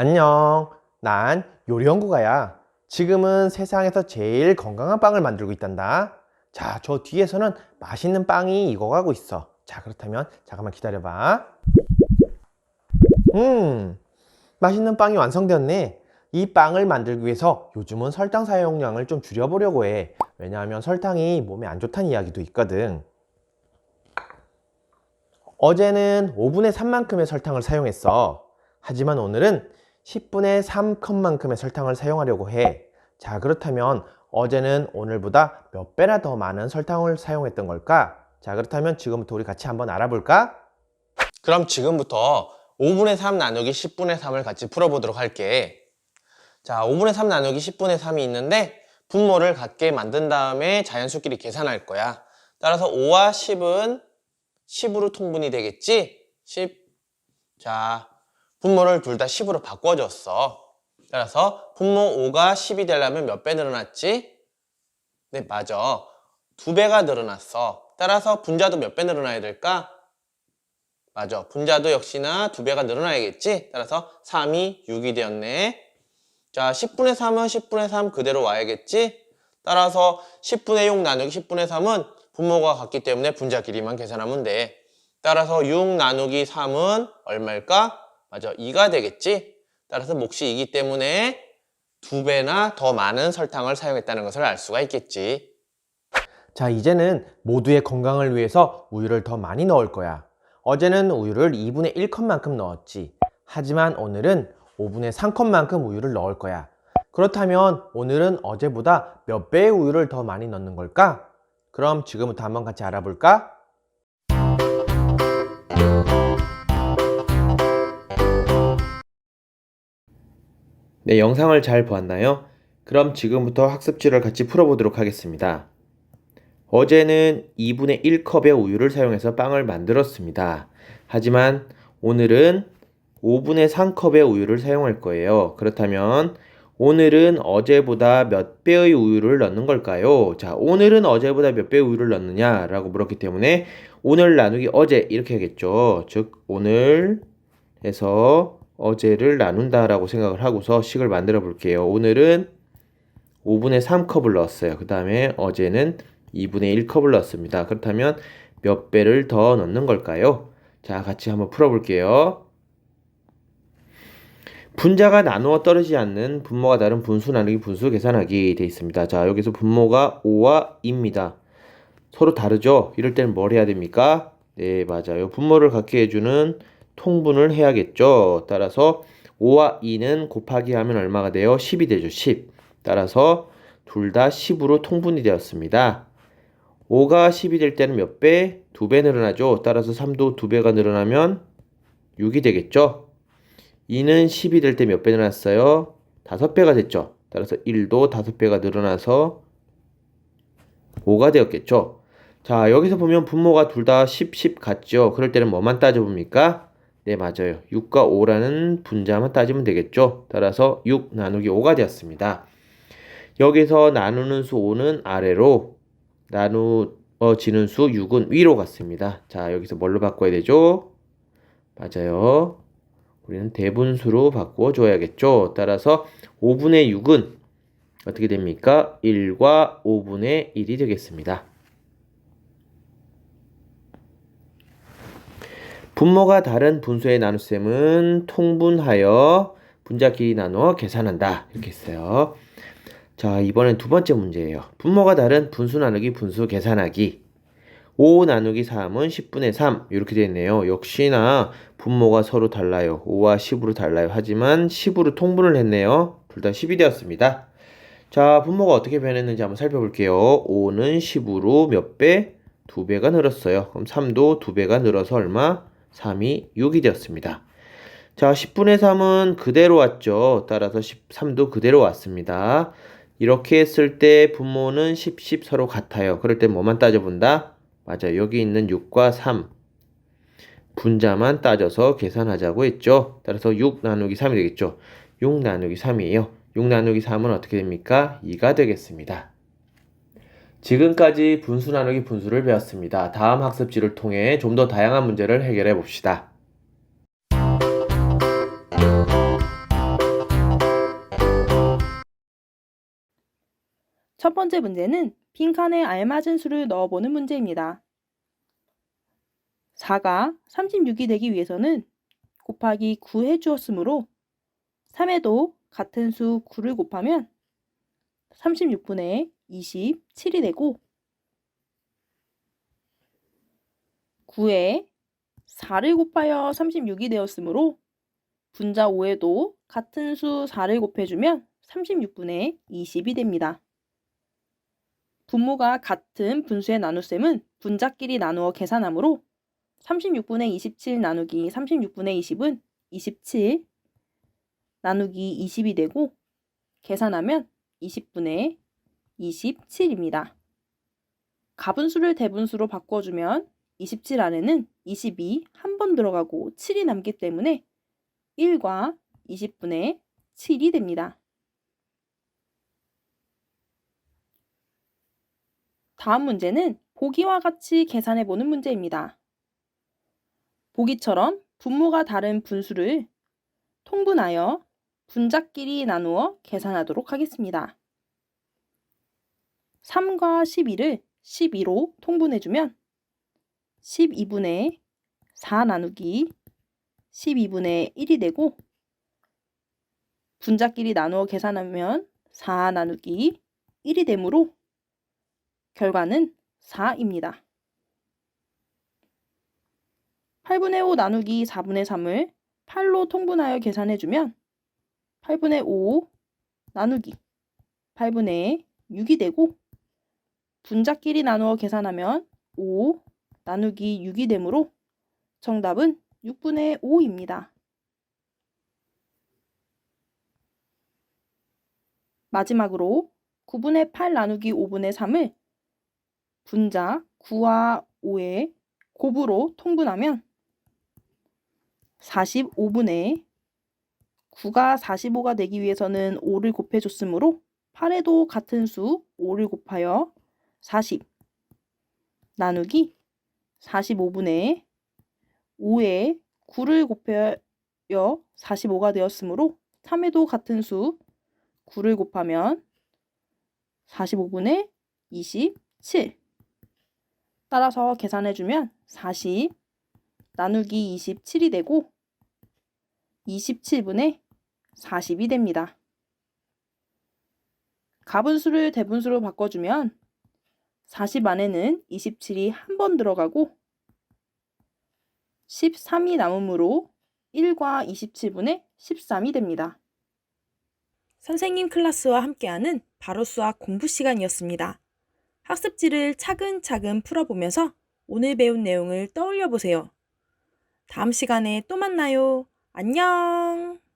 안녕. 난 요리 연구가야. 지금은 세상에서 제일 건강한 빵을 만들고 있단다. 자, 저 뒤에서는 맛있는 빵이 익어가고 있어. 자, 그렇다면 잠깐만 기다려봐. 음, 맛있는 빵이 완성되었네. 이 빵을 만들기 위해서 요즘은 설탕 사용량을 좀 줄여보려고 해. 왜냐하면 설탕이 몸에 안 좋다는 이야기도 있거든. 어제는 5분의 3만큼의 설탕을 사용했어. 하지만 오늘은 10분의 3컵만큼의 설탕을 사용하려고 해. 자, 그렇다면 어제는 오늘보다 몇 배나 더 많은 설탕을 사용했던 걸까? 자, 그렇다면 지금부터 우리 같이 한번 알아볼까? 그럼 지금부터 5분의 3 나누기 10분의 3을 같이 풀어보도록 할게. 자, 5분의 3 나누기 10분의 3이 있는데 분모를 같게 만든 다음에 자연수끼리 계산할 거야. 따라서 5와 10은 10으로 통분이 되겠지? 10. 자, 분모를 둘 다 10으로 바꿔줬어. 따라서 분모 5가 10이 되려면 몇 배 늘어났지? 네, 맞아. 두 배가 늘어났어. 따라서 분자도 몇 배 늘어나야 될까? 맞아. 분자도 역시나 두 배가 늘어나야겠지? 따라서 3이 6이 되었네. 자, 10분의 3은 10분의 3 그대로 와야겠지? 따라서 10분의 6 나누기 10분의 3은 분모가 같기 때문에 분자 길이만 계산하면 돼. 따라서 6 나누기 3은 얼마일까? 맞아. 2가 되겠지? 따라서 몫이 2기 때문에 두 배나 더 많은 설탕을 사용했다는 것을 알 수가 있겠지. 자, 이제는 모두의 건강을 위해서 우유를 더 많이 넣을 거야. 어제는 우유를 2분의 1컵만큼 넣었지. 하지만 오늘은 5분의 3컵만큼 우유를 넣을 거야. 그렇다면 오늘은 어제보다 몇 배의 우유를 더 많이 넣는 걸까? 그럼 지금부터 한번 같이 알아볼까? 네, 영상을 잘 보았나요? 그럼 지금부터 학습지를 같이 풀어보도록 하겠습니다. 어제는 2분의 1컵의 우유를 사용해서 빵을 만들었습니다. 하지만 오늘은 5분의 3컵의 우유를 사용할 거예요. 그렇다면 오늘은 어제보다 몇 배의 우유를 넣는 걸까요? 자, 오늘은 어제보다 몇 배의 우유를 넣느냐? 라고 물었기 때문에 오늘 나누기 어제 이렇게 하겠죠. 즉, 오늘에서 어제를 나눈다라고 생각을 하고서 식을 만들어 볼게요. 오늘은 5분의 3컵을 넣었어요. 그 다음에 어제는 2분의 1컵을 넣었습니다. 그렇다면 몇 배를 더 넣는 걸까요? 자, 같이 한번 풀어볼게요. 분자가 나누어 떨어지지 않는 분모가 다른 분수 나누기 분수 계산하기 돼 있습니다. 자, 여기서 분모가 5와 2입니다. 서로 다르죠? 이럴 때는 뭘 해야 됩니까? 네, 맞아요. 분모를 갖게 해주는 통분을 해야겠죠. 따라서 5와 2는 곱하기 하면 얼마가 돼요? 10이 되죠. 10. 따라서 둘 다 10으로 통분이 되었습니다. 5가 10이 될 때는 몇 배? 2배 늘어나죠. 따라서 3도 2배가 늘어나면 6이 되겠죠. 2는 10이 될 때 몇 배 늘어났어요? 5배가 됐죠. 따라서 1도 5배가 늘어나서 5가 되었겠죠. 자, 여기서 보면 분모가 둘 다 10, 10 같죠. 그럴 때는 뭐만 따져봅니까? 네, 맞아요. 6과 5라는 분자만 따지면 되겠죠. 따라서 6 나누기 5가 되었습니다. 여기서 나누는 수 5는 아래로, 나누어지는 수 6은 위로 갔습니다. 자, 여기서 뭘로 바꿔야 되죠? 맞아요. 우리는 대분수로 바꾸어 줘야겠죠. 따라서 5분의 6은 어떻게 됩니까? 1과 5분의 1이 되겠습니다. 분모가 다른 분수의 나눗셈은 통분하여 분자 길이 나누어 계산한다. 이렇게 했어요. 자, 이번엔 두 번째 문제예요. 분모가 다른 분수 나누기 분수 계산하기. 5 나누기 3은 10분의 3 이렇게 되어 있네요. 역시나 분모가 서로 달라요. 5와 10으로 달라요. 하지만 10으로 통분을 했네요. 둘 다 10이 되었습니다. 자, 분모가 어떻게 변했는지 한번 살펴볼게요. 5는 10으로 몇 배? 2배가 늘었어요. 그럼 3도 2배가 늘어서 얼마? 3이 6이 되었습니다. 자, 10분의 3은 그대로 왔죠. 따라서 13도 그대로 왔습니다. 이렇게 했을 때 분모는 10, 10 서로 같아요. 그럴 때 뭐만 따져본다? 맞아. 여기 있는 6과 3. 분자만 따져서 계산하자고 했죠. 따라서 6 나누기 3이 되겠죠. 6 나누기 3이에요. 6 나누기 3은 어떻게 됩니까? 2가 되겠습니다. 지금까지 분수 나누기 분수를 배웠습니다. 다음 학습지를 통해 좀 더 다양한 문제를 해결해 봅시다. 첫 번째 문제는 빈칸에 알맞은 수를 넣어보는 문제입니다. 4가 36이 되기 위해서는 곱하기 9 해주었으므로 3에도 같은 수 9를 곱하면 36분의 27이 되고 9에 4를 곱하여 36이 되었으므로 분자 5에도 같은 수 4를 곱해주면 36분의 20이 됩니다. 분모가 같은 분수의 나눗셈은 분자끼리 나누어 계산하므로 36분의 27 나누기 36분의 20은 27 나누기 20이 되고 계산하면 20분의 27입니다. 가분수를 대분수로 바꿔주면 27 안에는 20이 한번 들어가고 7이 남기 때문에 1과 20분의 7이 됩니다. 다음 문제는 보기와 같이 계산해 보는 문제입니다. 보기처럼 분모가 다른 분수를 통분하여 분자끼리 나누어 계산하도록 하겠습니다. 3과 12를 12로 통분해주면 12분의 4 나누기 12분의 1이 되고 분자끼리 나누어 계산하면 4 나누기 1이 되므로 결과는 4입니다. 8분의 5 나누기 4분의 3을 8로 통분하여 계산해주면 8분의 5 나누기 8분의 6이 되고 분자끼리 나누어 계산하면 5 나누기 6이 되므로 정답은 6분의 5입니다. 마지막으로 9분의 8 나누기 5분의 3을 분자 9와 5의 곱으로 통분하면 45분의 9가 45가 되기 위해서는 5를 곱해줬으므로 8에도 같은 수 5를 곱하여 40 나누기 45분의 5에 9를 곱하여 45가 되었으므로 3에도 같은 수 9를 곱하면 45분의 27 따라서 계산해주면 40 나누기 27이 되고 27분의 40이 됩니다. 가분수를 대분수로 바꿔주면 40 안에는 27이 한 번 들어가고 13이 남으므로 1과 27분의 13이 됩니다. 선생님 클래스와 함께하는 바로 수학 공부 시간이었습니다. 학습지를 차근차근 풀어보면서 오늘 배운 내용을 떠올려 보세요. 다음 시간에 또 만나요. 안녕!